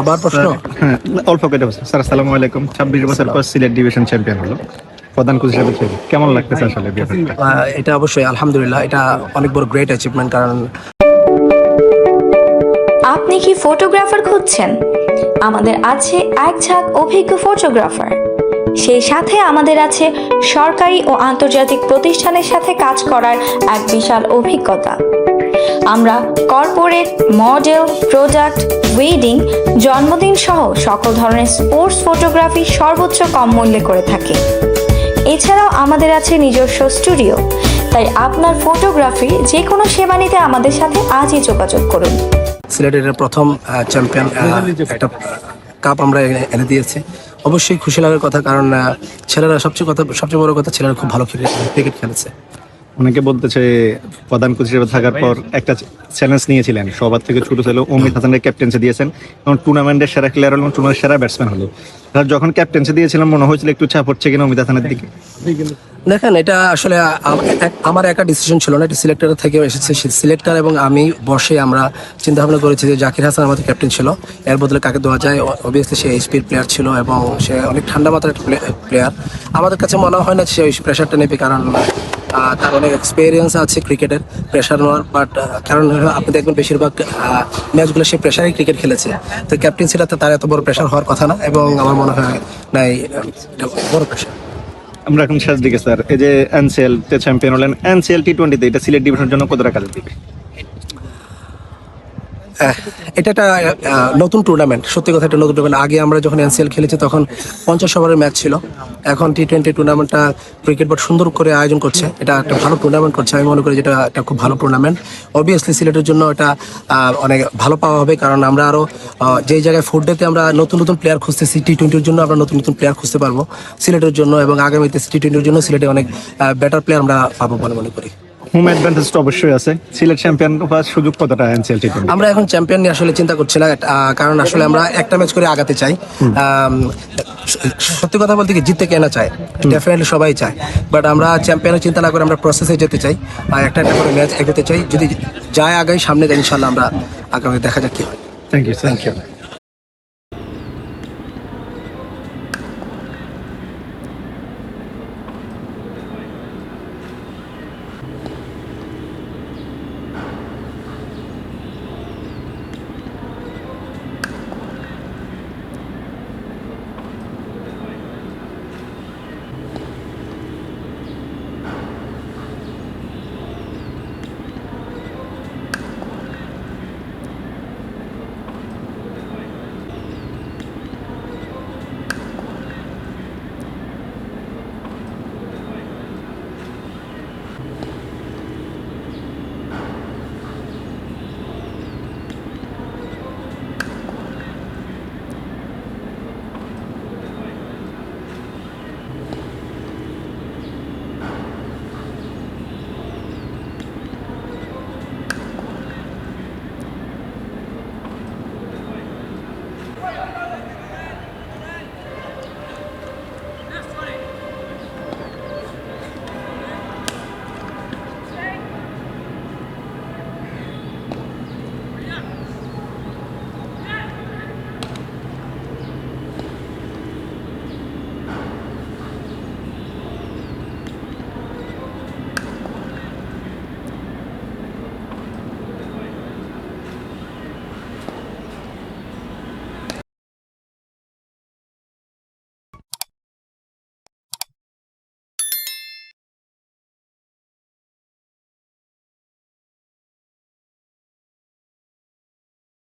আবার প্রশ্ন? হ্যাঁ অল্প বছর স্যার আসসালামু আলাইকুম। ছাব্বিশ বছর পর সিলেট ডিভিশন চ্যাম্পিয়ন হলো। প্রধান কোচ হিসেবে খেলে। কেমন লাগতেছে আসলে এটা অবশ্যই আলহামদুলিল্লাহ এটা অনেক বড় গ্রেট অ্যাচিভমেন্ট কারণ আপনি কি ফটোগ্রাফার খুঁজছেন? আমাদের আছে এক ঝাঁক অভিজ্ঞ ফটোগ্রাফার সেই সাথে আমাদের আছে সরকারি ও আন্তর্জাতিক প্রতিষ্ঠানের সাথে কাজ করার এক বিশাল অভিজ্ঞতা। আমরা কর্পোরেট মডেল প্রোডাক্ট ওয়েডিং জন্মদিন সহ সকল ধরনের স্পোর্টস ফটোগ্রাফি সর্বোচ্চ কম মূল্যে করে থাকি। এছাড়াও আমাদের আছে নিজস্ব স্টুডিও তাই আপনার ফটোগ্রাফি যে কোনো সেবা নিতে আমাদের সাথে আজই যোগাযোগ করুন। সিলেটের প্রথম চ্যাম্পিয়ন একটা কাপ আমরা এনে- দিয়েছি। অবশ্যই খুশি লাগার কথা কারণ আহ, ছেলেরা সবচেয়ে কথা সবচেয়ে বড় কথা ছেলেরা খুব ভালো ক্রিকেট খেলেছে। অনেকে বলতেছে প্রধান কোচ হিসেবে থাকার পর একটা চ্যালেঞ্জ নিয়েছিলেন। সবার থেকে ছোট ছিল অমিত হাসানের ক্যাপ্টেন্সি দিয়েছেন এবং টুর্নামেন্টের সেরা প্লেয়ার হলো টুর্নামেন্টের সেরা ব্যাটসম্যান হলো যখন ক্যাপ্টেন্সি দিয়েছিলাম মনে হয়েছিল একটু চাপ হচ্ছে কিনা অমিত হাসানের দিকে? দেখেন, এটা আসলে আমার একা ডিসিশন ছিল না, এটা সিলেক্টর থেকে এসেছে। সিলেক্টর এবং আমি বসে আমরা চিন্তা ভাবনা করেছি যে জাকির হাসান আমাদের ক্যাপ্টেন ছিল। এর বদলে কাকে দেওয়া যায়? অবভিয়াসলি সে এইচপির প্লেয়ার ছিল এবং সে অনেক ঠান্ডা মাত্রার একটা প্লেয়ার আমাদের কাছে মনে হয় না সে ওই প্রেশারটা নেবে, কারণ তার অনেক এক্সপিরিয়েন্স আছে ক্রিকেটের প্রেশার নেওয়ার। বাট কারণ আপনি দেখবেন বেশিরভাগ ম্যাচগুলো সে প্রেশারেই ক্রিকেট খেলেছে। তো ক্যাপ্টেন্সিটাতে তার এত বড় প্রেশার হওয়ার কথা না এবং আমার মনে হয় নাই বড় প্রেশার আমরা এখন শেষ দিকে, স্যার। এই যে এনসিএল চ্যাম্পিয়ন হলেন এনসিএল টি টোয়েন্টিতে এটা সিলেট ডিভিশনের জন্য কতটা কাজে দিবে? এটা একটা নতুন টুর্নামেন্ট সত্যি কথা একটা নতুন টুর্নামেন্ট আগে আমরা যখন এনসিএল খেলেছি তখন পঞ্চাশ ওভারের ম্যাচ ছিল। এখন টি টোয়েন্টি টুর্নামেন্টটা ক্রিকেট বোর্ড সুন্দর করে আয়োজন করছে। এটা একটা ভালো টুর্নামেন্ট করছে। আমি মনে করি যেটা একটা খুব ভালো টুর্নামেন্ট অবভিয়াসলি সিলেটের জন্য এটা অনেক ভালো পাওয়া হবে। কারণ আমরা আরও যেই জায়গায় ফোর ডেতে আমরা নতুন নতুন প্লেয়ার খুঁজতেছি টি টোয়েন্টির জন্য আমরা নতুন নতুন প্লেয়ার খুঁজতে পারব সিলেটের জন্য। এবং আগামীতে টি টোয়েন্টির জন্য সিলেটে অনেক বেটার প্লেয়ার আমরা পাবো বলে মনে করি। হোম অ্যাডভান্টেজ তো অবশ্যই আছে। সিলেট চ্যাম্পিয়ন হওয়ার সুযোগ কতটা এনসিএল টি আমরা এখন চ্যাম্পিয়ন নিয়ে আসলে চিন্তা করছি না কারণ আসলে আমরা একটা ম্যাচ করে আগাতে চাই। সত্যি কথা বলতে কি জিততে কেনা চায়? ডেফিনেটলি সবাই চায়। বাট আমরা চ্যাম্পিয়নের চিন্তা না করে আমরা প্রসেসে যেতে চাই আর একটা একটা করে ম্যাচ এগোতে চাই। যদি যায় আগাই সামনে যাই ইনশাল্লাহ আমরা আগামী দেখা যাক কি হয়। Thank you thank you